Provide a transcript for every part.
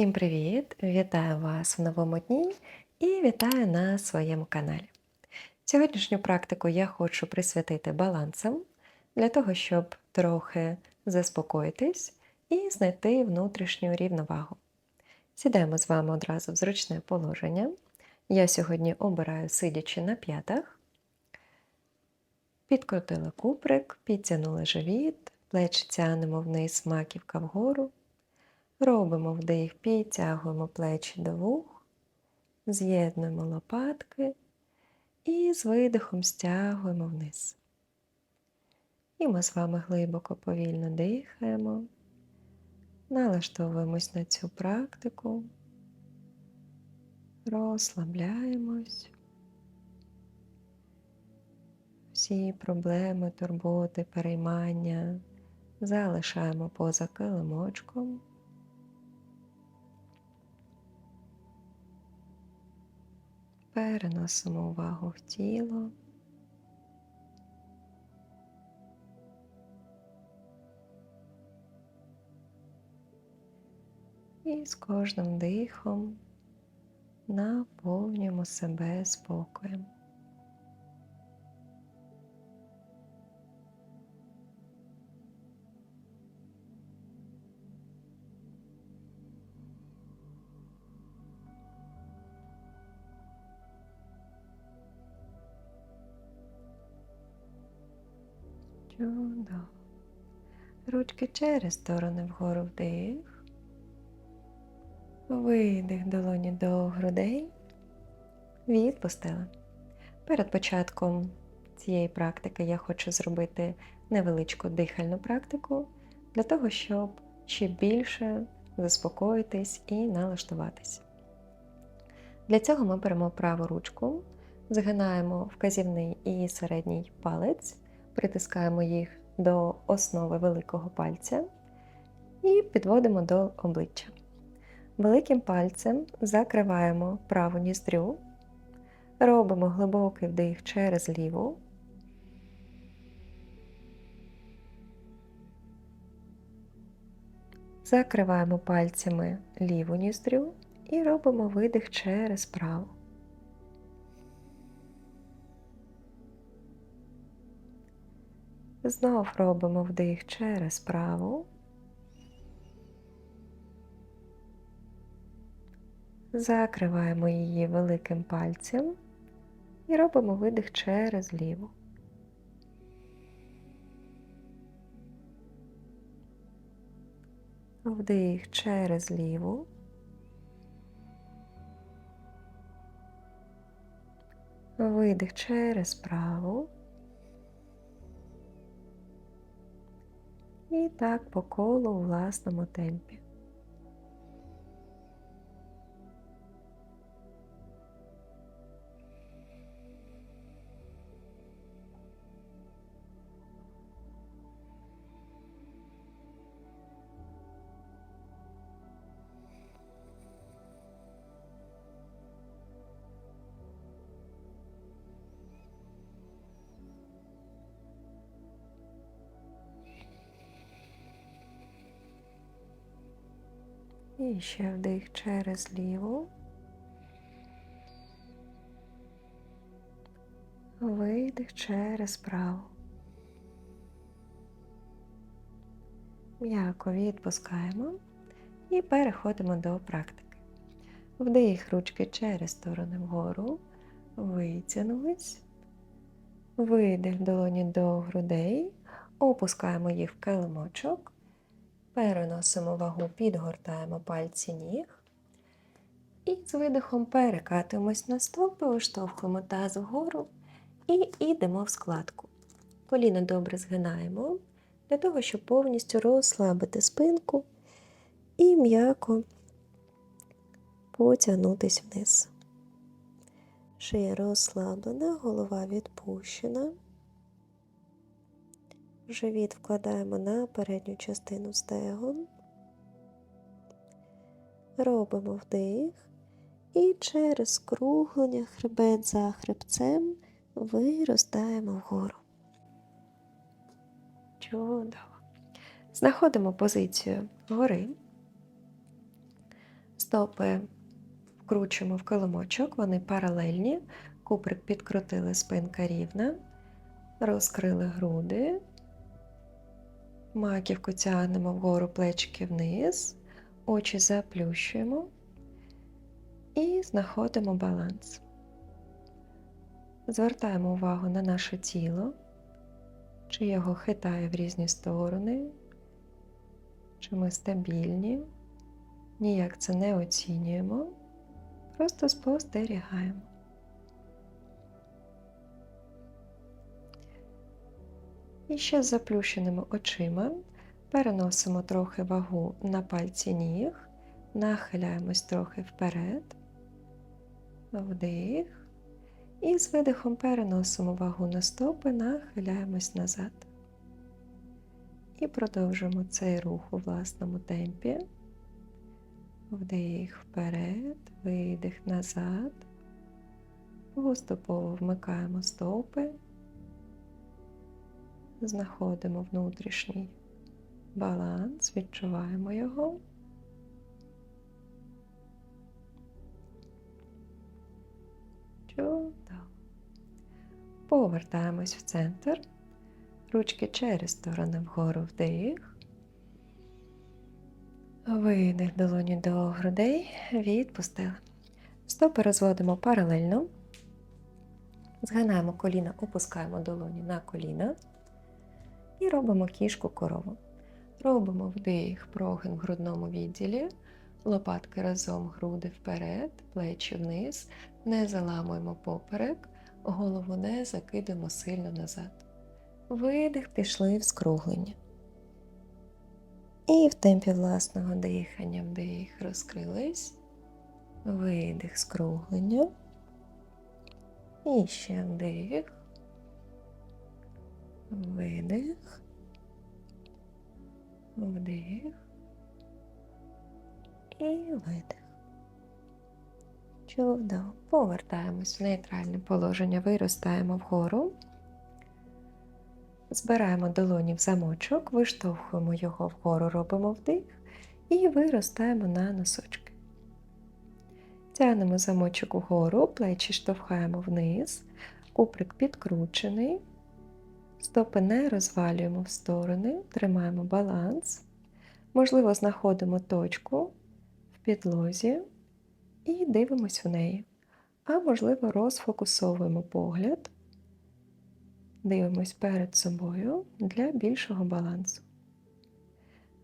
Всім привіт! Вітаю вас в новому дні і вітаю на своєму каналі. Сьогоднішню практику я хочу присвятити балансам для того, щоб трохи заспокоїтись і знайти внутрішню рівновагу. Сідаємо з вами одразу в зручне положення. Я сьогодні обираю сидячи на п'ятах. Підкрутили куприк, підтягнули живіт, плечі тянемо вниз, маківка вгору. Робимо вдих, підтягуємо плечі до вух, з'єднуємо лопатки і з видихом стягуємо вниз. І ми з вами глибоко повільно дихаємо, налаштовуємось на цю практику, розслабляємось. Всі проблеми, турботи, переймання залишаємо поза килимочком. Переносимо увагу в тіло. І з кожним дихом наповнюємо себе спокоєм. Чудово. Ручки через сторони вгору вдих. Видих долоні до грудей. Відпустили. Перед початком цієї практики я хочу зробити невеличку дихальну практику для того, щоб ще більше заспокоїтись і налаштуватись. Для цього ми беремо праву ручку, згинаємо вказівний і середній палець притискаємо їх до основи великого пальця і підводимо до обличчя. Великим пальцем закриваємо праву ніздрю, робимо глибокий вдих через ліву. Закриваємо пальцями ліву ніздрю і робимо видих через праву. Знов робимо вдих через праву. Закриваємо її великим пальцем і робимо видих через ліву. Вдих через ліву. Видих через праву. І так по колу у власному темпі. І ще вдих через ліву. Видих через праву. М'яко відпускаємо і переходимо до практики. Вдих ручки через сторони вгору, витягнулись, видих долоні до грудей, опускаємо їх в килимочок. Переносимо вагу, підгортаємо пальці ніг. І з видихом перекатуємось на стопи, оштовхуємо таз вгору і йдемо в складку. Коліна добре згинаємо для того, щоб повністю розслабити спинку і м'яко потягнутися вниз. Шия розслаблена, голова відпущена. Живіт вкладаємо на передню частину стегон, робимо вдих і через скруглення хребет за хребцем виростаємо вгору. Чудово. Знаходимо позицію гори. Стопи вкручуємо в килимочок, вони паралельні. Куприк підкрутили, спинка рівна, розкрили груди, маківку тягнемо вгору плечики вниз, очі заплющуємо і знаходимо баланс. Звертаємо увагу на наше тіло, чи його хитає в різні сторони, чи ми стабільні, ніяк це не оцінюємо, просто спостерігаємо. І ще з заплющеними очима переносимо трохи вагу на пальці ніг, нахиляємось трохи вперед, вдих. І з видихом переносимо вагу на стопи, нахиляємось назад. І продовжуємо цей рух у власному темпі. Вдих вперед, видих назад. Поступово вмикаємо стопи, знаходимо внутрішній баланс, відчуваємо його. Чудово. Повертаємось в центр. Ручки через сторони вгору вдих. Видих долоні до грудей. Відпустили. Стопи розводимо паралельно. Згинаємо коліна, опускаємо долоні на коліна. І робимо кішку корову. Робимо вдих, прогин в грудному відділі. Лопатки разом, груди вперед, плечі вниз. Не заламуємо поперек, голову не закидемо сильно назад. Видих, пішли в скруглення. І в темпі власного дихання вдих, розкрились. Видих, скруглення. І ще вдих. Видих. Вдих. І видих. Чудово. Повертаємось в нейтральне положення, виростаємо вгору. Збираємо долоні в замочок, виштовхуємо його вгору, робимо вдих і виростаємо на носочки. Тягнемо замочок вгору, плечі штовхаємо вниз, куприк підкручений, стопи не розвалюємо в сторони, тримаємо баланс. Можливо, знаходимо точку в підлозі і дивимось в неї. А можливо, розфокусовуємо погляд, дивимось перед собою для більшого балансу.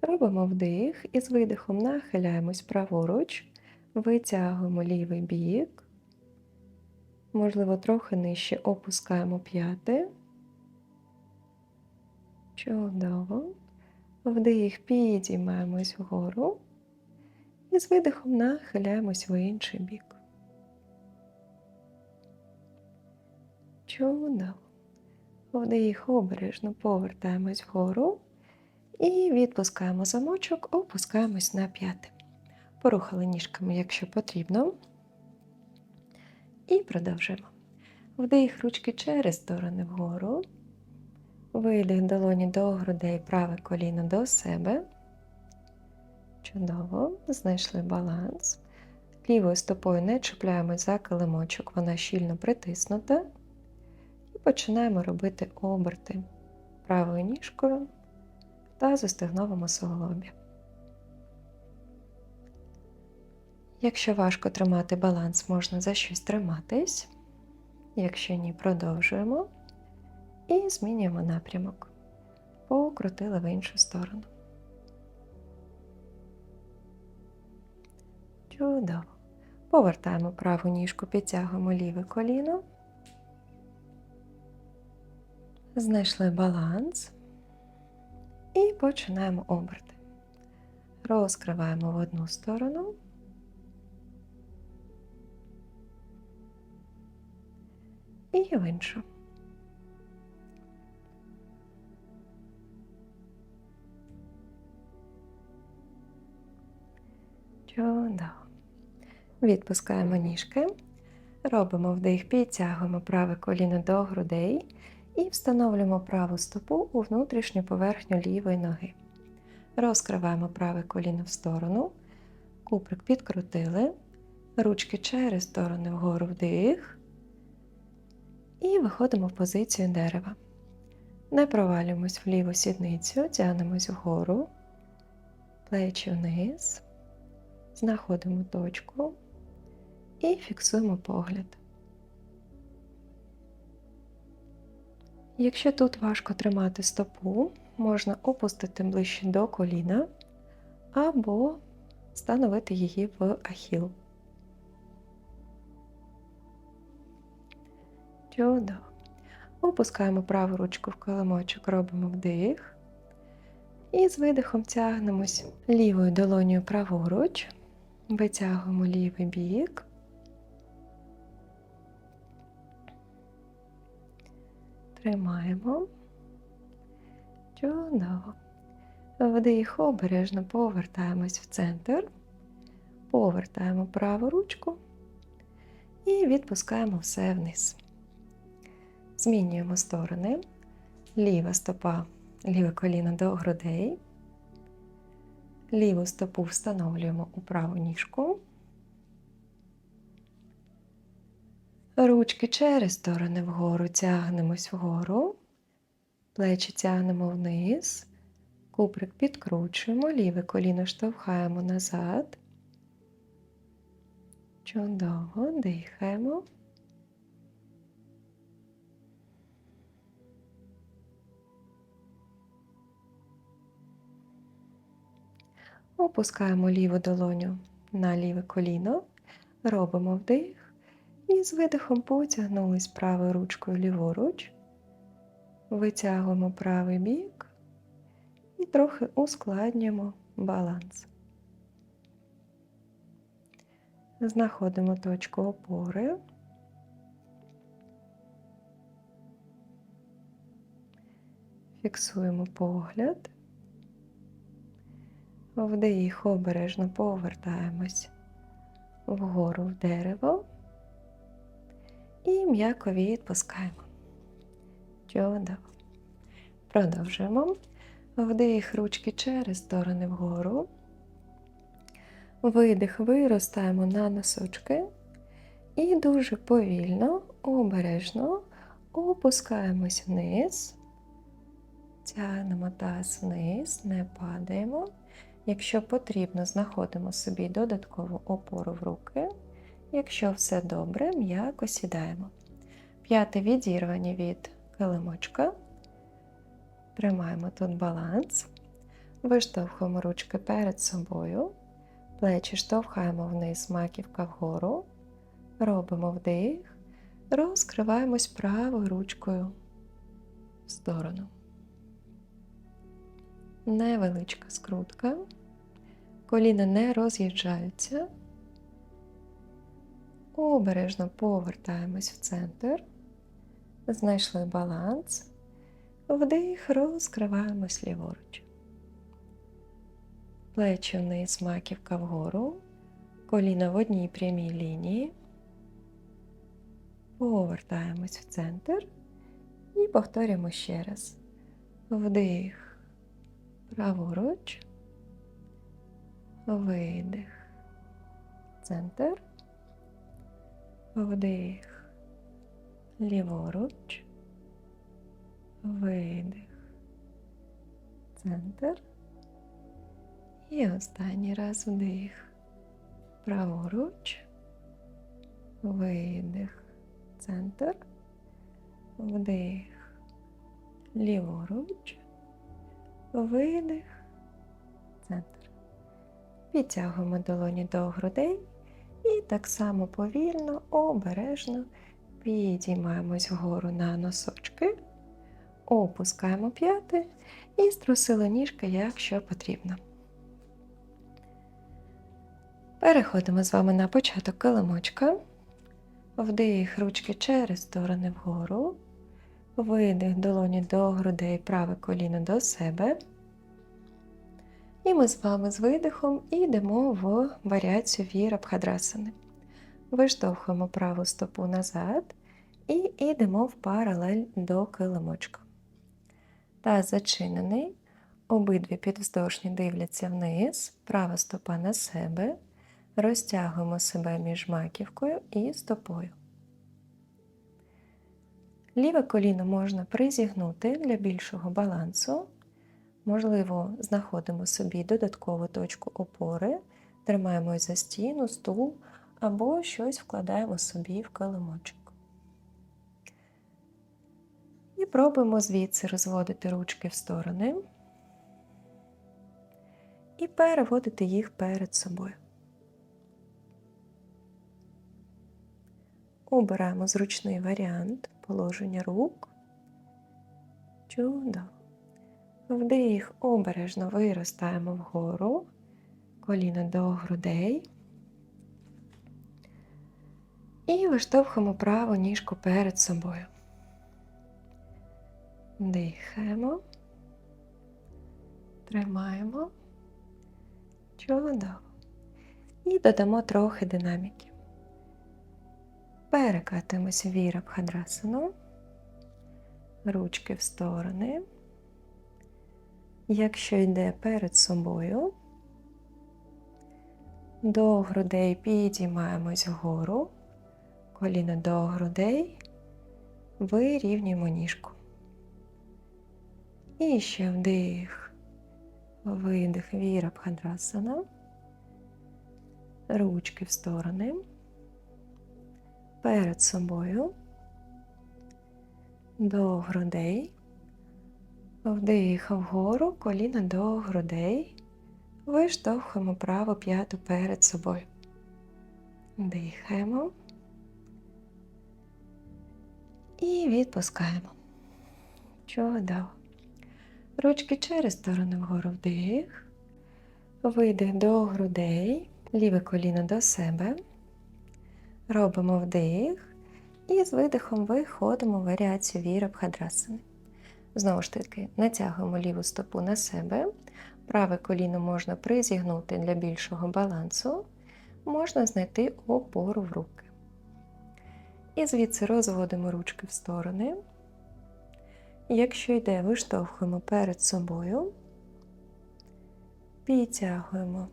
Робимо вдих і з видихом нахиляємось праворуч, витягуємо лівий бік, можливо, трохи нижче опускаємо п'яти. Чудово. Вдих, підіймаємось вгору і з видихом нахиляємось в інший бік. Чудово. Вдих обережно повертаємось вгору і відпускаємо замочок, опускаємось на п'яти. Порухали ніжками, якщо потрібно. І продовжуємо. Вдих ручки через сторони вгору. Видих долоні до грудей, праве коліно до себе. Чудово, знайшли баланс. Лівою стопою не чіпляємось за килимочок, вона щільно притиснута. І починаємо робити оберти правою ніжкою та застигновому суглобі. Якщо важко тримати баланс, можна за щось триматись. Якщо ні, продовжуємо і змінюємо напрямок. Покрутили в іншу сторону. Чудово. Повертаємо праву ніжку, підтягуємо ліве коліно. Знайшли баланс і починаємо оберти. Розкриваємо в одну сторону. І в іншу. Чудово. Відпускаємо ніжки, робимо вдих, підтягуємо праве коліно до грудей і встановлюємо праву стопу у внутрішню поверхню лівої ноги. Розкриваємо праве коліно в сторону, Куприк підкрутили. Ручки через сторони вгору вдих. І виходимо в позицію дерева. Не провалюємось в ліву сідницю, тягнемось вгору, плечі вниз, знаходимо точку і фіксуємо погляд. Якщо тут важко тримати стопу, можна опустити ближче до коліна або встановити її в ахіл. Чудово. Опускаємо праву ручку в килимочок, робимо вдих. І з видихом тягнемось лівою долонею праворуч, витягуємо лівий бік. Тримаємо. Чудово. Вдих обережно повертаємось в центр, повертаємо праву ручку і відпускаємо все вниз. Змінюємо сторони. Ліва стопа, ліве коліно до грудей. Ліву стопу встановлюємо у праву ніжку. Ручки через сторони вгору тягнемось вгору, плечі тягнемо вниз, куприк підкручуємо, ліве коліно штовхаємо назад. Чудово, дихаємо. Опускаємо ліву долоню на ліве коліно, робимо вдих і з видихом потягнулись правою ручкою ліворуч, витягуємо правий бік і трохи ускладнюємо баланс. Знаходимо точку опори. Фіксуємо погляд. Вдих обережно повертаємось вгору в дерево і м'яко відпускаємо. Чудово. Продовжуємо. Вдих ручки через сторони вгору. Видих виростаємо на носочки. І дуже повільно, обережно опускаємось вниз. Тягнемо таз вниз, не падаємо. Якщо потрібно, знаходимо собі додаткову опору в руки. Якщо все добре, м'яко сідаємо. П'яте відірвані від килимочка. Тримаємо тут баланс. Виштовхуємо ручки перед собою. Плечі штовхаємо вниз, маківка вгору. Робимо вдих. Розкриваємось правою ручкою в сторону. Невеличка скрутка. Коліна не роз'їжджаються. Обережно повертаємось в центр. Знайшли баланс. Вдих, розкриваємось ліворуч. Плечі вниз, маківка вгору. Коліна в одній прямій лінії. Повертаємось в центр і повторюємо ще раз. Вдих, праворуч, видих, центр, вдих, ліворуч, видих, центр. І останній раз вдих, праворуч, видих, центр, вдих, ліворуч, видих, центр. Підтягуємо долоні до грудей і так само повільно, обережно підіймаємось вгору на носочки, опускаємо п'яти і струсили ніжки, якщо потрібно. Переходимо з вами на початок килимочка. Вдих ручки через сторони вгору. Видих долоні до грудей, праве коліно до себе. І ми з вами з видихом йдемо в варіацію вірабхадрасани. Виштовхуємо праву стопу назад і йдемо в паралель до килимочка. Таз зачинений, обидві підвздошні дивляться вниз, права стопа на себе. Розтягуємо себе між маківкою і стопою. Ліве коліно можна призігнути для більшого балансу. Можливо, знаходимо собі додаткову точку опори, тримаємось за стіну, стул або щось вкладаємо собі в килимочок. І пробуємо звідси розводити ручки в сторони і переводити їх перед собою. Обираємо зручний варіант положення рук. Чудово. Вдих, обережно виростаємо вгору, коліно до грудей. І виштовхуємо праву ніжку перед собою. Дихаємо, тримаємо. Чудово. І додамо трохи динаміки. Перекатимося віра бхадрасану, ручки в сторони. Якщо йде перед собою, до грудей підіймаємось вгору, коліно до грудей, вирівнюємо ніжку. І ще вдих, видих, віра бхадрасана, ручки в сторони перед собою, до грудей, вдих вгору, коліна до грудей, виштовхуємо праву п'яту перед собою. Дихаємо і відпускаємо. Чудово. Ручки через сторону вгору вдих, видих до грудей, ліве коліно до себе. Робимо вдих і з видихом виходимо в варіацію віра бхадрасани. Знову ж таки, натягуємо ліву стопу на себе, праве коліно можна призігнути для більшого балансу, можна знайти опору в руки. І звідси розводимо ручки в сторони. Якщо йде, виштовхуємо перед собою, підтягуємо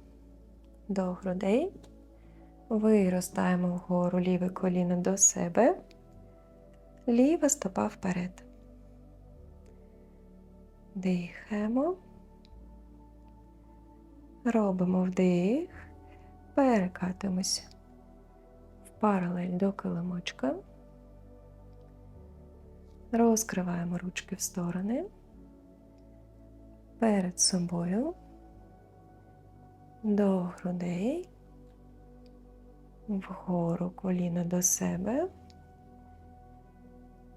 до грудей. Виростаємо вгору ліве коліно до себе, ліва стопа вперед. Дихаємо. Робимо вдих, перекатимося в паралель до килимочка. Розкриваємо ручки в сторони, перед собою, до грудей вгору коліна до себе,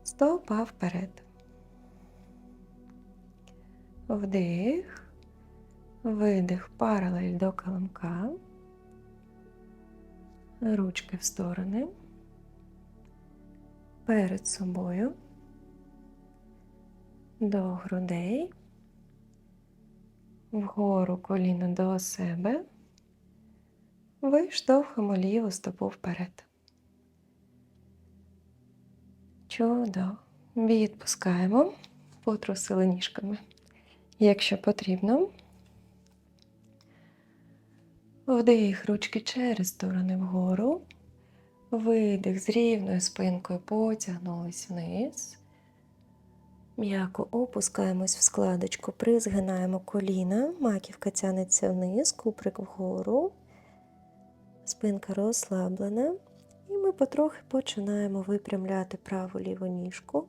стопа вперед. Вдих, видих паралель до килимка, ручки в сторони, перед собою, до грудей, вгору коліна до себе. Виштовхуємо ліву стопу вперед. Чудо. Відпускаємо, потрусили ніжками. Якщо потрібно, вдих. Ручки через сторони вгору, видих. З рівною спинкою, потягнулись вниз. М'яко опускаємось в складочку, призгинаємо коліна, маківка тянеться вниз, куприк вгору спинка розслаблена, і ми потрохи починаємо випрямляти праву ліву ніжку,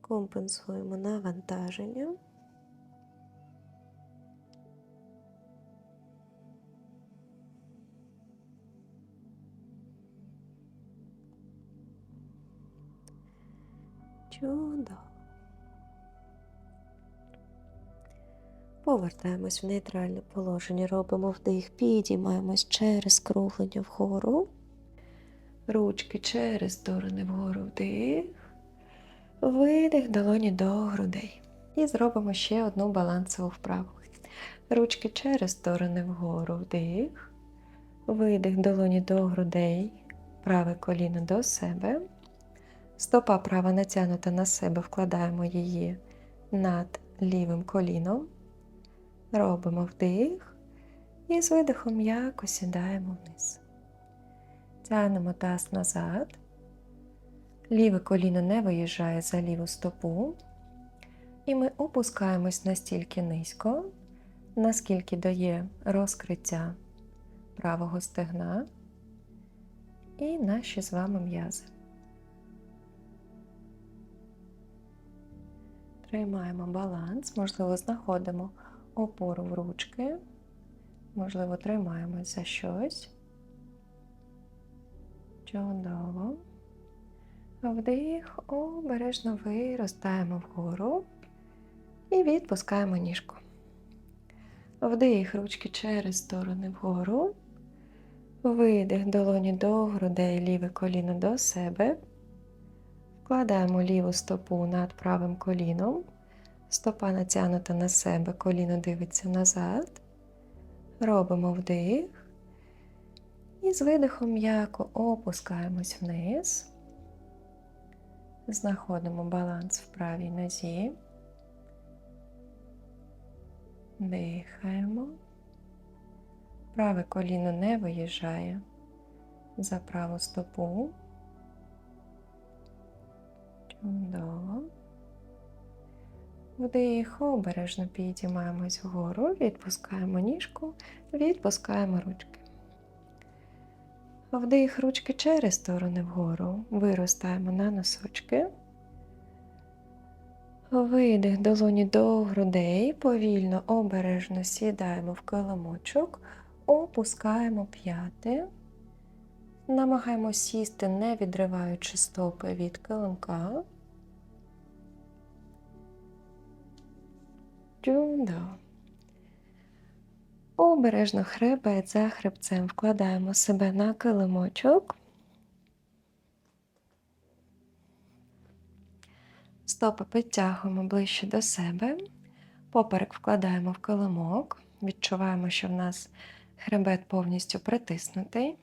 компенсуємо навантаження. Повертаємось в нейтральне положення, робимо вдих, підіймаємось через круглення вгору. Ручки через сторони вгору вдих, видих долоні до грудей. І зробимо ще одну балансову вправу. Ручки через сторони вгору вдих, видих долоні до грудей, праве коліно до себе. Стопа права натягнута на себе, вкладаємо її над лівим коліном. Робимо вдих І з видихом м'яко сідаємо вниз. Тягнемо таз назад. Ліве коліно не виїжджає за ліву стопу. І ми опускаємось настільки низько, наскільки дає розкриття правого стегна і наші з вами м'язи. Тримаємо баланс, можливо, знаходимо опору в ручки, можливо, тримаємось за щось. Чудово. Вдих, обережно виростаємо вгору і відпускаємо ніжку. Вдих, ручки через сторони вгору. Видих долоні до грудей, ліве коліно до себе. Вкладаємо ліву стопу над правим коліном. Стопа натягнута на себе, коліно дивиться назад. Робимо вдих. І з видихом м'яко опускаємось вниз. Знаходимо баланс в правій нозі. Дихаємо. Праве коліно не виїжджає за праву стопу. Чудово. Вдих, обережно підіймаємось вгору, відпускаємо ніжку, відпускаємо ручки. Вдих ручки через сторони вгору, виростаємо на носочки. Видих долоні до грудей, повільно, обережно сідаємо в килимочок, опускаємо п'яти. Намагаємося сісти, не відриваючи стопи від килимка. Чудово. Обережно хребет за хребцем вкладаємо себе на килимочок. Стопи підтягуємо ближче до себе. Поперек вкладаємо в килимок. Відчуваємо, що в нас хребет повністю притиснутий.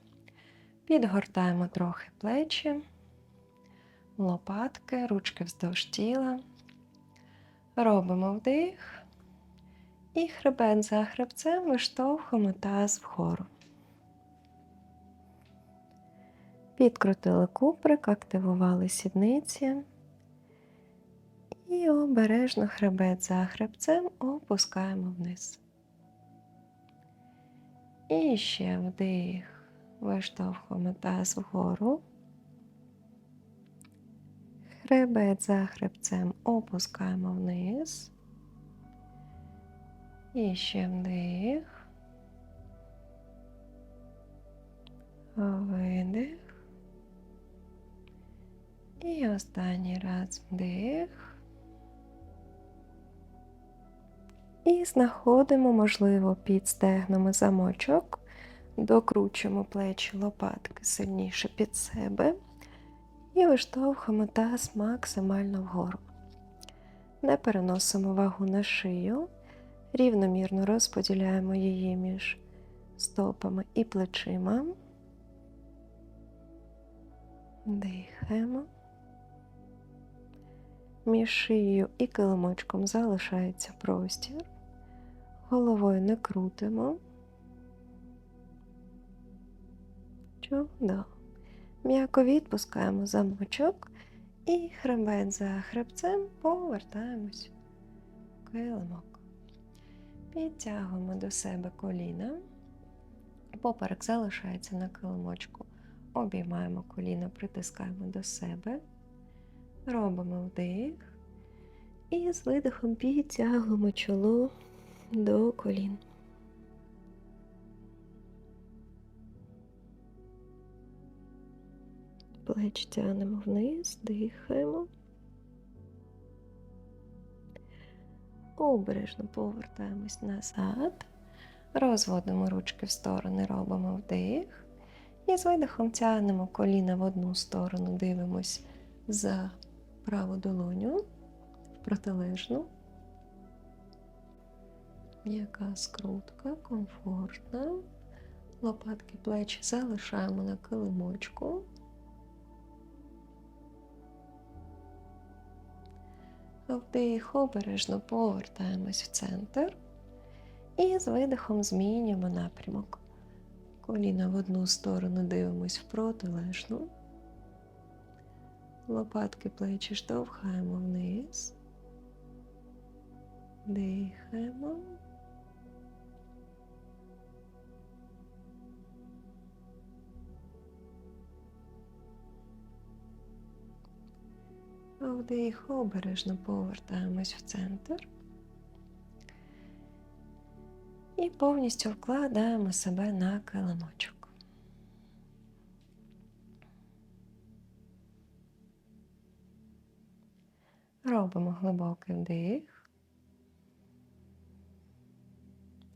Підгортаємо трохи плечі, лопатки, ручки вздовж тіла. Робимо вдих. І хребет за хребцем виштовхуємо таз вгору. Підкрутили куприк, активували сідниці. І обережно хребет за хребцем опускаємо вниз. І ще вдих, виштовхуємо таз вгору. Хребет за хребцем опускаємо вниз. І ще вдих. Видих. І останній раз вдих. І знаходимо, можливо, під стегнами замочок, докручуємо плечі лопатки сильніше під себе і виштовхуємо таз максимально вгору. Не переносимо вагу на шию, рівномірно розподіляємо її між стопами і плечима. Дихаємо. Між шиєю і килимочком залишається простір. Головою не крутимо. Чудово. М'яко відпускаємо замочок і хребет за хребцем повертаємось в килимок. Підтягуємо до себе коліна. Поперек залишається на килимочку. Обіймаємо коліна, притискаємо до себе. Робимо вдих. І з видихом підтягуємо чоло до колін. Плеч тягнемо вниз, дихаємо. Обережно повертаємось назад, розводимо ручки в сторони, робимо вдих. І з видихом тягнемо коліна в одну сторону, дивимось за праву долоню, в протилежну. М'яка скрутка, комфортна. Лопатки плечі залишаємо на килимочку. Вдих, обережно повертаємось в центр. І з видихом змінюємо напрямок. Коліна в одну сторону дивимось в протилежну. Лопатки плечі штовхаємо вниз. Дихаємо. Вдих, обережно повертаємось в центр. І повністю вкладаємо себе на килимочок. Робимо глибокий вдих.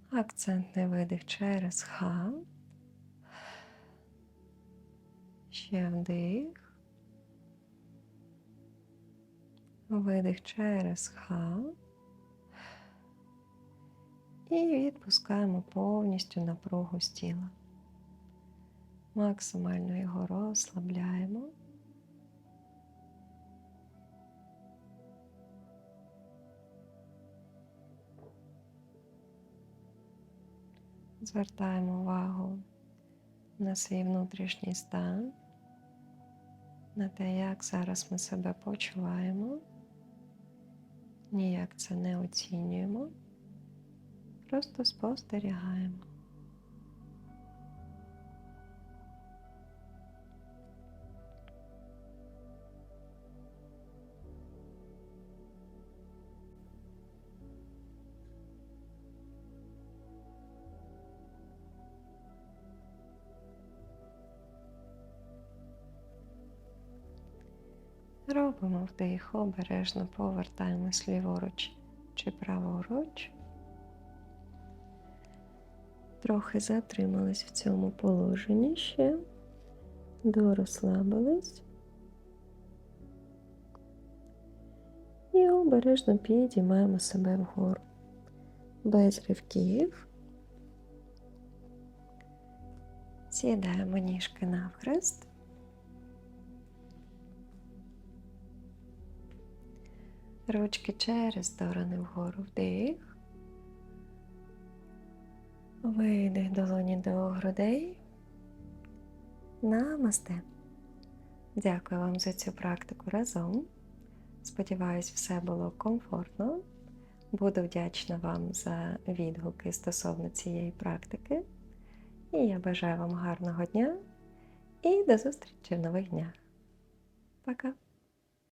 Акцентний видих через ха. Ще вдих. Видих через ха. І відпускаємо повністю напругу з тіла. Максимально його розслабляємо. Звертаємо увагу на свій внутрішній стан, на те, як зараз ми себе почуваємо. Ніяк це не оцінюємо. Просто спостерігаємо. Робимо вдих, обережно повертаємось ліворуч чи праворуч. Трохи затримались в цьому положенні ще, дорозслабились і обережно підіймаємо себе вгору. Без ривків. Сідаємо ніжки навхрест. Ручки через сторони вгору вдих. Видих долоні до грудей. Намасте. Дякую вам за цю практику разом. Сподіваюсь, все було комфортно. Буду вдячна вам за відгуки стосовно цієї практики. І я бажаю вам гарного дня і до зустрічі в нових днях. Пока!